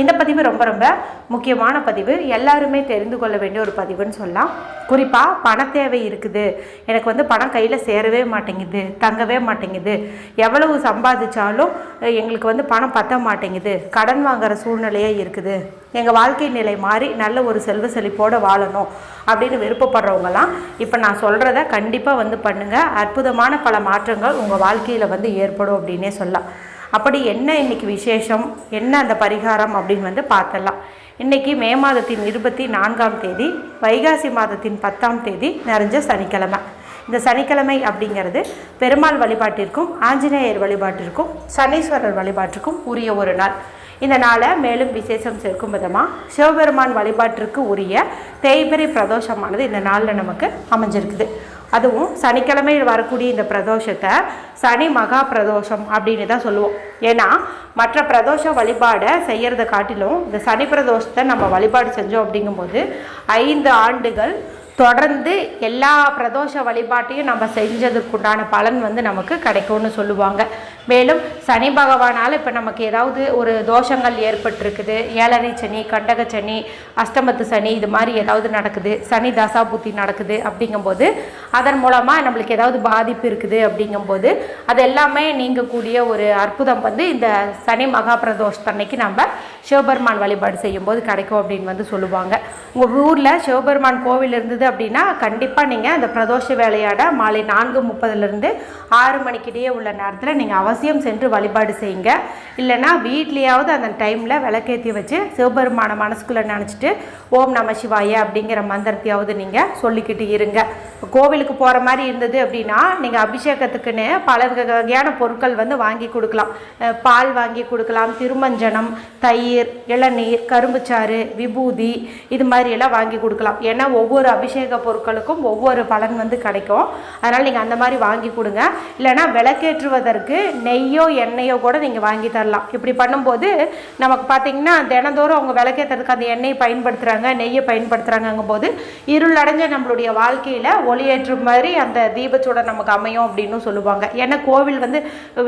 இந்த பதிவு ரொம்ப ரொம்ப முக்கியமான பதிவு. எல்லாருமே தெரிந்து கொள்ள வேண்டிய ஒரு பதிவுன்னு சொல்லலாம். குறிப்பாக பண தேவை இருக்குது. எனக்கு வந்து பணம் கையில் சேரவே மாட்டேங்குது தங்கவே மாட்டேங்குது. எவ்வளவு சம்பாதிச்சாலும் எங்களுக்கு வந்து பணம் பத்த மாட்டேங்குது. கடன் வாங்குற சூழ்நிலையே இருக்குது. எங்கள் வாழ்க்கை நிலை மாறி நல்ல ஒரு செல்வ செழிப்போடு வாழணும் அப்படின்னு விருப்பப்படுறவங்கலாம் இப்போ நான் சொல்கிறத கண்டிப்பாக வந்து பண்ணுங்கள் அற்புதமான பல மாற்றங்கள் உங்கள் வாழ்க்கையில் வந்து ஏற்படும் அப்படின்னே சொல்லலாம். அப்படி என்ன இன்னைக்கு விசேஷம்? என்ன அந்த பரிகாரம் அப்படின்னு வந்து பார்த்தலாம் இன்னைக்கு மே மாதத்தின் இருபத்தி நான்காம் தேதி வைகாசி மாதத்தின் பத்தாம் தேதி நிறைஞ்ச சனிக்கிழமை. இந்த சனிக்கிழமை அப்படிங்கிறது பெருமாள் வழிபாட்டிற்கும் ஆஞ்சநேயர் வழிபாட்டிற்கும் சனீஸ்வரர் வழிபாட்டிற்கும் உரிய ஒரு நாள். இந்த நாளை மேலும் விசேஷம் சேர்க்கும் விதமாக சிவபெருமான் வழிபாட்டிற்கு உரிய தேய்பிரை பிரதோஷமானது இந்த நாளில் நமக்கு அமைஞ்சிருக்குது. அதுவும் சனிக்கிழமை வரக்கூடிய இந்த பிரதோஷத்தை சனி மகா பிரதோஷம் அப்படின்னு தான் சொல்லுவோம். ஏன்னா மற்ற பிரதோஷ வழிபாடை செய்கிறத காட்டிலும் இந்த சனி பிரதோஷத்தை நம்ம வழிபாடு செஞ்சோம் அப்படிங்கும்போது ஐந்து ஆண்டுகள் தொடர்ந்து எல்லா பிரதோஷ வழிபாட்டையும் நம்ம செஞ்சதுக்குண்டான பலன் வந்து நமக்கு கிடைக்கும்னு சொல்லுவாங்க. மேலும் சனி பகவானால் இப்போ நமக்கு ஏதாவது ஒரு தோஷங்கள் ஏற்பட்டிருக்குது. ஏழரை சனி கண்டக சனி அஷ்டமத்து சனி இது மாதிரி ஏதாவது நடக்குது. சனி தசா புத்தி நடக்குது அப்படிங்கும்போது அதன் மூலமாக நம்மளுக்கு ஏதாவது பாதிப்பு இருக்குது அப்படிங்கும்போது அது எல்லாமே நீங்கக்கூடிய ஒரு அற்புதம் வந்து இந்த சனி மகா பிரதோஷத்தன்னைக்கு நம்ம சிவபெருமான் வழிபாடு செய்யும்போது கிடைக்கும் அப்படின்னு வந்து சொல்லுவாங்க. உங்கள் ஊரில் சிவபெருமான் கோவில் இருந்தது அப்படின்னா கண்டிப்பாக நீங்கள் அந்த பிரதோஷ வேலையாட மாலை நான்கு முப்பதுலேருந்து ஆறு மணிக்கிடையே உள்ள நேரத்தில் நீங்கள் அவசியம் சென்று வழிபாடு செய்யுங்க. இல்லைன்னா வீட்லேயாவது அந்த டைமில் விளக்கேற்றி வச்சு சிவபெருமான மனசுக்குள்ளே நினச்சிட்டு ஓம் நம சிவாய அப்படிங்கிற மந்திரத்தையாவது நீங்கள் சொல்லிக்கிட்டு இருங்க. கோவிலுக்கு போகிற மாதிரி இருந்தது அப்படின்னா நீங்கள் அபிஷேகத்துக்குன்னு பல வகையான பொருட்கள் வந்து வாங்கி கொடுக்கலாம். பால் வாங்கி கொடுக்கலாம் திருமஞ்சனம் தயிர் இளநீர் கரும்புச்சாறு விபூதி இது மாதிரி எல்லாம் வாங்கி கொடுக்கலாம். ஏன்னா ஒவ்வொரு அபிஷேக பொருட்களுக்கும் ஒவ்வொரு பலன் வந்து கிடைக்கும். அதனால் நீங்கள் அந்த மாதிரி வாங்கி கொடுங்க. இல்லைன்னா விளக்கேற்றுவதற்கு நெய்யோ எண்ணெயோ கூட நீங்கள் வாங்கி தரலாம். இப்படி பண்ணும்போது நமக்கு பார்த்தீங்கன்னா தினந்தோறும் அவங்க விளக்கேற்றுறதுக்கு அந்த எண்ணெய் பயன்படுத்துகிறாங்க நெய்யை பயன்படுத்துகிறாங்கங்கும் போது இருளடைஞ்ச நம்மளுடைய வாழ்க்கையில் ஒளியேற்றும் மாதிரி அந்த தீபச்சூட நமக்கு அமையும் அப்படின்னு சொல்லுவாங்க. ஏன்னா கோவில் வந்து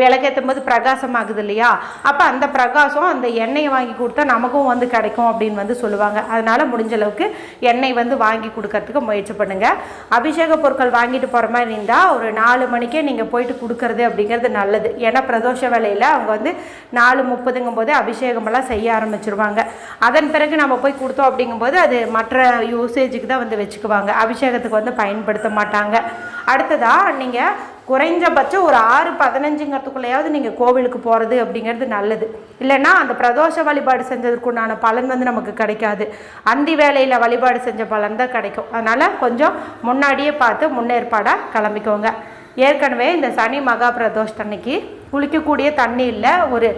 விளக்கேற்றும் போது பிரகாசம் ஆகுது இல்லையா? அப்போ அந்த பிரகாசம் அந்த எண்ணெயை வாங்கி கொடுத்தா நமக்கும் வந்து கிடைக்கும் அப்படின்னு வந்து சொல்லுவாங்க. அதனால் முடிஞ்ச அளவுக்கு எண்ணெய் வந்து வாங்கி கொடுக்கறதுக்கு முயற்சி பண்ணுங்கள் அபிஷேக பொருட்கள் வாங்கிட்டு போகிற மாதிரி இருந்தால் ஒரு நாலு மணிக்கே நீங்கள் போயிட்டு கொடுக்கறது அப்படிங்கிறது நல்லது. ஏன்னா பிரதோஷ வேலையில் அவங்க வந்து நாலு முப்பதுங்கும் போது அபிஷேகமெல்லாம் செய்ய ஆரம்பிச்சிருவாங்க. அதன் பிறகு நம்ம போய் கொடுத்தோம் அப்படிங்கும்போது அது மற்ற யூசேஜுக்கு தான் வந்து வச்சுக்குவாங்க. அபிஷேகத்துக்கு வந்து பயன்படுத்த மாட்டாங்க. அடுத்ததாக நீங்கள் குறைஞ்சபட்சம் ஒரு ஆறு பதினஞ்சுங்கிறதுக்குள்ளேயாவது நீங்கள் கோவிலுக்கு போகிறது அப்படிங்கிறது நல்லது. இல்லைன்னா அந்த பிரதோஷ வழிபாடு செஞ்சதுக்குண்டான பலன் வந்து நமக்கு கிடைக்காது. அந்தி வேலையில் வழிபாடு செஞ்ச பலன் தான் கிடைக்கும். அதனால் கொஞ்சம் முன்னாடியே பார்த்து முன்னேற்பாடாக கிளம்பிக்கோங்க. ஏற்கனவே இந்த சனி மகா பிரதோஷத்தன்னைக்கு குளிக்கக்கூடிய தண்ணீரில் ஒரு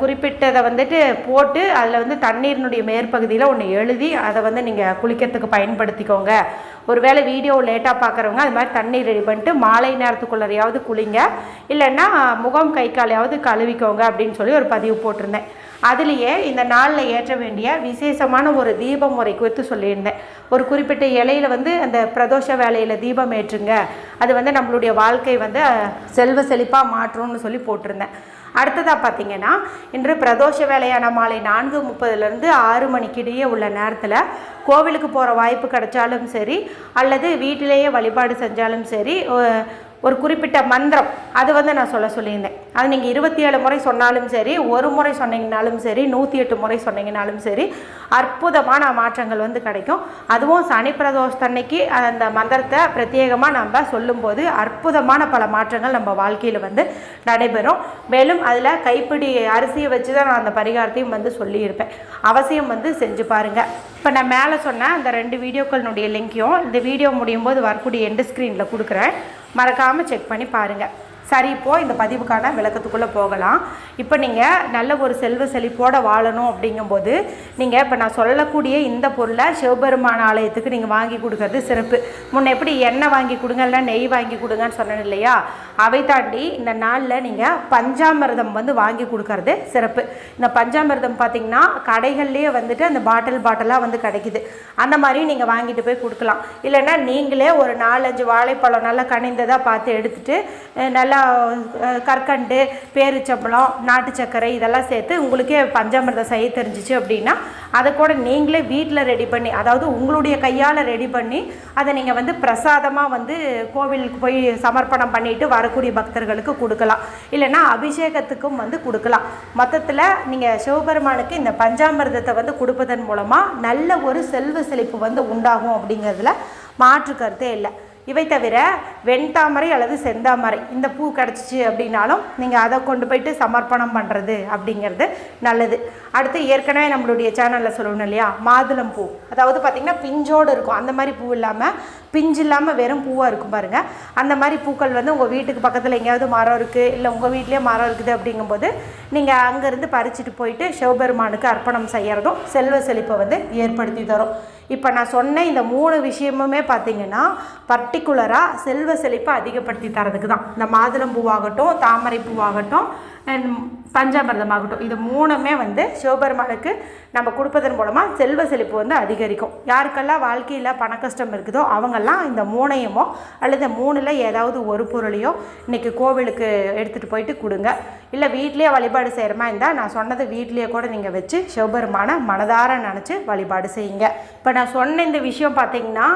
குறிப்பிட்டதை வந்துட்டு போட்டு அதில் வந்து தண்ணீரினுடைய மேற்பகுதியில் ஒன்று எழுதி அதை வந்து நீங்கள் குளிக்கிறதுக்கு பயன்படுத்திக்கோங்க. ஒருவேளை வீடியோ லேட்டாக பார்க்குறவங்க அது மாதிரி தண்ணீர் ரெடி பண்ணிட்டு மாலை நேரத்துக்குள்ளறையாவது குளிங்க. இல்லைன்னா முகம் கை காலையாவது கழுவிக்கோங்க அப்படின்னு சொல்லி ஒரு பதிவு போட்டிருந்தேன். அதுலேயே இந்த நாளில் ஏற்ற வேண்டிய விசேஷமான ஒரு தீப முறை குறித்து சொல்லியிருந்தேன். ஒரு குறிப்பிட்ட இலையில வந்து அந்த பிரதோஷ வேலையில் தீபம் ஏற்றுங்க. அது வந்து நம்மளுடைய வாழ்க்கை வந்து செல்வ செழிப்பாக மாற்றணும்னு சொல்லி போட்டிருந்தேன். அடுத்ததாக பார்த்தீங்கன்னா இன்று பிரதோஷ வேலையான மாலை நான்கு முப்பதுலேருந்து ஆறு மணிக்கிடையே உள்ள நேரத்தில் கோவிலுக்கு போகிற வாய்ப்பு கிடைச்சாலும் சரி அல்லது வீட்டிலேயே வழிபாடு செஞ்சாலும் சரி ஒரு குறிப்பிட்ட மந்திரம் அது வந்து நான் சொல்ல சொல்லியிருந்தேன். அது நீங்கள் இருபத்தி ஏழு முறை சொன்னாலும் சரி ஒரு முறை சொன்னீங்கனாலும் சரி நூற்றி எட்டு முறை சொன்னீங்கனாலும் சரி அற்புதமான மாற்றங்கள் வந்து கிடைக்கும். அதுவும் சனி பிரதோஷத்தன்னைக்கு அந்த மந்திரத்தை பிரத்யேகமாக நம்ம சொல்லும்போது அற்புதமான பல மாற்றங்கள் நம்ம வாழ்க்கையில் வந்து நடைபெறும். மேலும் அதில் கைப்பிடி அரிசியை வச்சு தான் நான் அந்த பரிகாரத்தையும் வந்து சொல்லியிருப்பேன். அவசியம் வந்து செஞ்சு பாருங்கள் இப்போ நான் மேலே சொன்ன அந்த ரெண்டு வீடியோக்களினுடைய லிங்க்கையும் இந்த வீடியோ முடியும் போது வரக்கூடிய எண்டு ஸ்க்ரீனில் கொடுக்குறேன். மறக்காமல் செக் பண்ணி பாருங்கள் சரி இப்போ இந்த பதிவுக்கான விளக்கத்துக்குள்ளே போகலாம். இப்போ நீங்கள் நல்ல ஒரு செல்வ செழிப்போடு வாழணும் அப்படிங்கும்போது நீங்கள் இப்போ நான் சொல்லக்கூடிய இந்த பொருளை சிவபெருமான ஆலயத்துக்கு நீங்கள் வாங்கி கொடுக்கறது சிறப்பு. முன்ன எப்படி எண்ணெய் வாங்கி கொடுங்க இல்லை நெய் வாங்கி கொடுங்கன்னு சொன்னேன் இல்லையா? அவை தாண்டி இந்த நாளில் நீங்கள் பஞ்சாமிர்தம் வந்து வாங்கி கொடுக்கறது சிறப்பு. இந்த பஞ்சாமிர்தம் பார்த்தீங்கன்னா கடைகள்லேயே வந்துட்டு அந்த பாட்டில் பாட்டிலாக வந்து கிடைக்குது. அந்த மாதிரி நீங்கள் வாங்கிட்டு போய் கொடுக்கலாம். இல்லைன்னா நீங்களே ஒரு நாலஞ்சு வாழைப்பழம் நல்லா கனிந்ததாக பார்த்து எடுத்துகிட்டு நல்ல நல்லா கற்கண்டு பேரிச்சம்பழம் நாட்டு சர்க்கரை இதெல்லாம் சேர்த்து உங்களுக்கே பஞ்சாமிர்தம் செய்ய தெரிஞ்சிச்சு அப்படின்னா அதை கூட நீங்களே வீட்டில் ரெடி பண்ணி அதாவது உங்களுடைய கையால் ரெடி பண்ணி அதை நீங்கள் வந்து பிரசாதமாக வந்து கோவிலுக்கு போய் சமர்ப்பணம் பண்ணிட்டு வரக்கூடிய பக்தர்களுக்கு கொடுக்கலாம். இல்லைன்னா அபிஷேகத்துக்கும் வந்து கொடுக்கலாம். மொத்தத்தில் நீங்கள் சிவபெருமானுக்கு இந்த பஞ்சாமிர்தத்தை வந்து கொடுப்பதன் மூலமாக நல்ல ஒரு செல்வ செழிப்பு வந்து உண்டாகும் அப்படிங்கிறதுல மாற்று கருத்தே இல்லை. இவை தவிர வெண்தாமரை அல்லது செந்தாமரை. இந்த பூ கிடச்சிச்சு அப்படின்னாலும் நீங்கள் அதை கொண்டு போயிட்டு சமர்ப்பணம் பண்ணுறது அப்படிங்கிறது நல்லது. அடுத்து ஏற்கனவே நம்மளுடைய சேனலில் சொல்லணும் இல்லையா? மாதுளம் பூ. அதாவது பார்த்திங்கன்னா பிஞ்சோடு இருக்கும். அந்த மாதிரி பூ இல்லாமல் பிஞ்சு இல்லாமல் வெறும் பூவாக இருக்கும் பாருங்கள் அந்த மாதிரி பூக்கள் வந்து உங்கள் வீட்டுக்கு பக்கத்தில் எங்கேயாவது மரம் இருக்குது இல்லை உங்கள் வீட்லேயே மரம் இருக்குது அப்படிங்கும்போது நீங்கள் அங்கேருந்து பறிச்சுட்டு போயிட்டு சிவபெருமானுக்கு அர்ப்பணம் செய்கிறதும் செல்வ செழிப்பை வந்து ஏற்படுத்தி தரும். இப்போ நான் சொன்ன இந்த மூணு விஷயமுமே பார்த்திங்கன்னா பர்டிகுலராக செல்வ செழிப்பை அதிகப்படுத்தி தரதுக்கு தான். இந்த மாதுளம் பூவாகட்டும் தாமரை பூவாகட்டும் and ஆகட்டும் இது மூணுமே வந்து சிவபெருமானுக்கு நம்ம கொடுப்பதன் மூலமாக செல்வ செழிப்பு வந்து அதிகரிக்கும். யாருக்கெல்லாம் வாழ்க்கையில் பண கஷ்டம் இருக்குதோ அவங்கெல்லாம் இந்த மூணையுமோ அல்லது மூணில் ஏதாவது ஒரு பொருளையோ இன்றைக்கி கோவிலுக்கு எடுத்துகிட்டு போயிட்டு கொடுங்க. இல்லை வீட்லேயே வழிபாடு செய்கிற மாதிரி இருந்தால் நான் சொன்னதை வீட்லேயே கூட நீங்கள் வச்சு சிவபெருமானை மனதார நினச்சி வழிபாடு செய்யுங்க. இப்போ நான் சொன்ன இந்த விஷயம் பார்த்தீங்கன்னா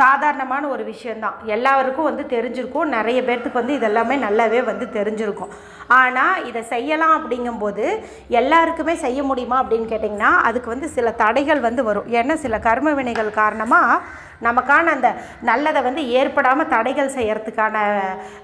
சாதாரணமான ஒரு விஷயந்தான் எல்லாருக்கும் வந்து தெரிஞ்சிருக்கும். நிறைய பேர்த்துக்கு வந்து இதெல்லாமே நல்லாவே வந்து தெரிஞ்சிருக்கும். ஆனால் இதை செய்யலாம் அப்படிங்கும்போது எல்லாருக்குமே செய்ய முடியுமா அப்படின்னு கேட்டிங்கன்னா அதுக்கு வந்து சில தடைகள் வந்து வரும். ஏன்னா சில கர்ம வினைகள் காரணமாக நமக்கான அந்த நல்லதை வந்து ஏற்படாமல் தடைகள் செய்கிறதுக்கான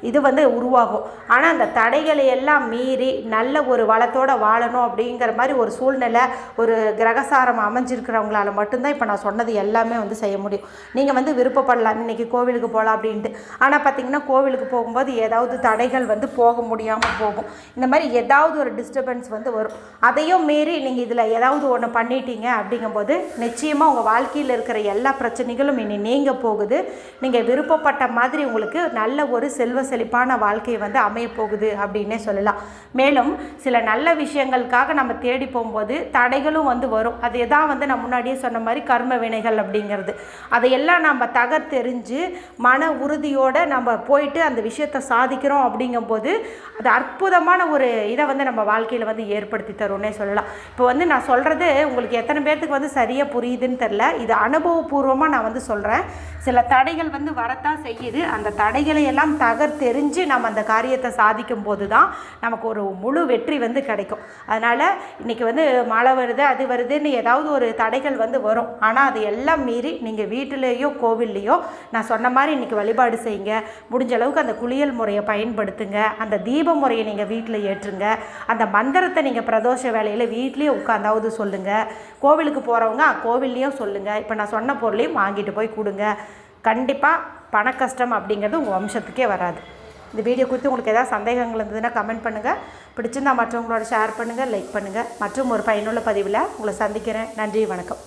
இது வந்து உருவாகும். ஆனால் அந்த தடைகளை எல்லாம் மீறி நல்ல ஒரு வளத்தோடு வாழணும் அப்படிங்கிற மாதிரி ஒரு சூழ்நிலை ஒரு கிரகசாரம் அமைஞ்சிருக்கிறவங்களால மட்டும்தான் இப்போ நான் சொன்னது எல்லாமே வந்து செய்ய முடியும். நீங்கள் வந்து விருப்பப்படலாம். இன்றைக்கி கோவிலுக்கு போகலாம் அப்படின்ட்டு. ஆனால் பார்த்தீங்கன்னா கோவிலுக்கு போகும்போது ஏதாவது தடைகள் வந்து போக முடியாமல் போகும். இந்த மாதிரி ஏதாவது ஒரு டிஸ்டர்பன்ஸ் வந்து வரும். அதையும் மீறி நீங்கள் இதில் ஏதாவது ஒன்று பண்ணிட்டீங்க அப்படிங்கும்போது நிச்சயமாக உங்கள் வாழ்க்கையில் இருக்கிற எல்லா பிரச்சனைகளும் இனி நீங்க போகுது. நீங்கள் விருப்பப்பட்ட மாதிரி உங்களுக்கு நல்ல ஒரு செல்வ செழிப்பான வாழ்க்கை வந்து அமைய போகுது அப்படின்னே சொல்லலாம். மேலும் சில நல்ல விஷயங்களுக்காக நம்ம தேடி போகும்போது தடைகளும் வந்து வரும். அது எதா வந்து நான் முன்னாடியே சொன்ன மாதிரி கர்ம வினைகள் அப்படிங்கிறது. அதையெல்லாம் நம்ம தகர்த்தெறிஞ்சு மன உறுதியோடு நம்ம போயிட்டு அந்த விஷயத்தை சாதிக்கிறோம் அப்படிங்கும்போது அது அற்புதமான ஒரு இதை வந்து நம்ம வாழ்க்கையில் வந்து ஏற்படுத்தி தரும்னே சொல்லலாம். இப்போ வந்து நான் சொல்கிறது உங்களுக்கு எத்தனை பேர்த்துக்கு வந்து சரியாக புரியுதுன்னு தெரில இது அனுபவபூர்வமாக நான் வந்து சொல்கிறேன் சில தடைகள் வந்து வரத்தான் செய்யுது. அந்த தடைகளை எல்லாம் தகர்த்தெறிஞ்சு நம்ம அந்த காரியத்தை சாதிக்கும் போது தான் நமக்கு ஒரு முழு வெற்றி வந்து கிடைக்கும். அதனால் இன்றைக்கி வந்து மழை வருது அது வருதுன்னு ஏதாவது ஒரு தடைகள் வந்து வரும். ஆனால் அது எல்லாம் மீறி நீங்கள் வீட்டிலேயோ கோவில்லையோ நான் சொன்ன மாதிரி இன்றைக்கி வழிபாடு செய்யுங்க. முடிஞ்ச அளவுக்கு அந்த குளியல் முறையை பயன்படுத்துங்க. அந்த தீப முறையை நீங்கள் வீட்டில் ஏற்றுங்க. அந்த மந்திரத்தை நீங்கள் பிரதோஷ வேலையில் வீட்லேயே உட்காந்தாவது சொல்லுங்கள் கோவிலுக்கு போகிறவங்க கோவில்லையும் சொல்லுங்கள் இப்போ நான் சொன்ன பொருளையும் வாங்கிட்டு போய் கொடுங்க. கண்டிப்பாக பண கஷ்டம் அப்படிங்கிறது உங்கள் வம்சத்துக்கே வராது. இந்த வீடியோ குறித்து உங்களுக்கு ஏதாவது சந்தேகங்கள் இருந்ததுன்னா கமெண்ட் பண்ணுங்கள் பிடிச்சிருந்தா மற்றவங்களோட ஷேர் பண்ணுங்கள் லைக் பண்ணுங்கள் மற்றும் ஒரு பயனுள்ள பதிவில் உங்களை சந்திக்கிறேன். நன்றி வணக்கம்.